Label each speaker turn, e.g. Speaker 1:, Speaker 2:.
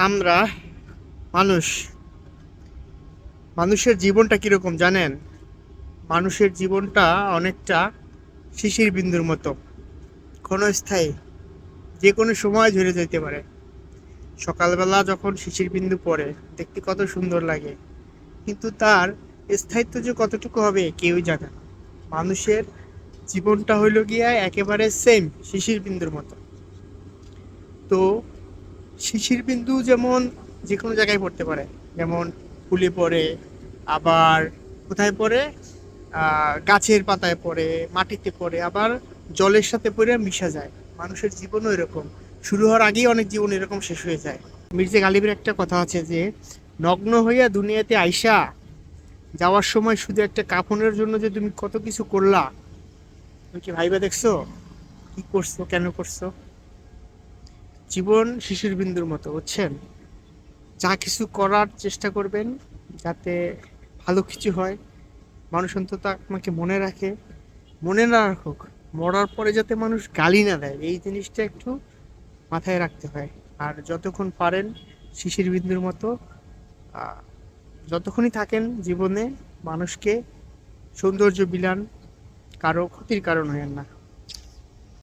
Speaker 1: আমরা মানুষ। মানুষের জীবনটা কীরকম জানেন? মানুষের জীবনটা অনেকটা শিশির বিন্দুর মতো। ক্ষণস্থায়ী যে কোনো সময় ঝরে যেতে পারে। সকালবেলা যখন শিশির বিন্দু পড়ে, দেখতে কত সুন্দর লাগে। কিন্তু তার স্থায়িত্ব যে কতটুকু হবে, কেউই জানে না। মানুষের জীবনটা হইল গিয়া একেবারে সেম শিশির বিন্দুর মতো। তো শিশির বিন্দু যেমন যে কোনো জায়গায় পড়তে পারে। যেমন ফুলে পড়ে, আবার কোথায় পড়ে? গাছের পাতায় পড়ে, মাটিতে পড়ে, আবার জলের সাথে পড়ে মিশা যায়। মানুষের জীবনও এরকম। শুরু হওয়ার আগেই অনেক জীবন এরকম শেষ হয়ে যায়। মির্জা গালিবের একটা কথা আছে যে, নগ্ন হইয়া দুনিয়াতে আইসা, যাওয়ার সময় শুধু একটা কাফনের জন্য যে তুমি কত কিছু করলা। তুমি কি ভাইবা দেখছ? কি করছ? কেন করছ? জীবন শিশুর বিন্দুর মতো, বুঝছেন? যা কিছু করার চেষ্টা করবেন যাতে ভালো কিছু হয়। মানুষ অন্তত আপনাকে মনে রাখে। মনে না রাখুক, মরার পরে যাতে মানুষ গালি না দেয়, এই জিনিসটা একটু মাথায় রাখতে হয়। আর যতক্ষণ পারেন শিশির বিন্দুর মতো যতক্ষণই থাকেন জীবনে, মানুষকে সৌন্দর্য বিলান কারও ক্ষতির কারণ হয়েন না।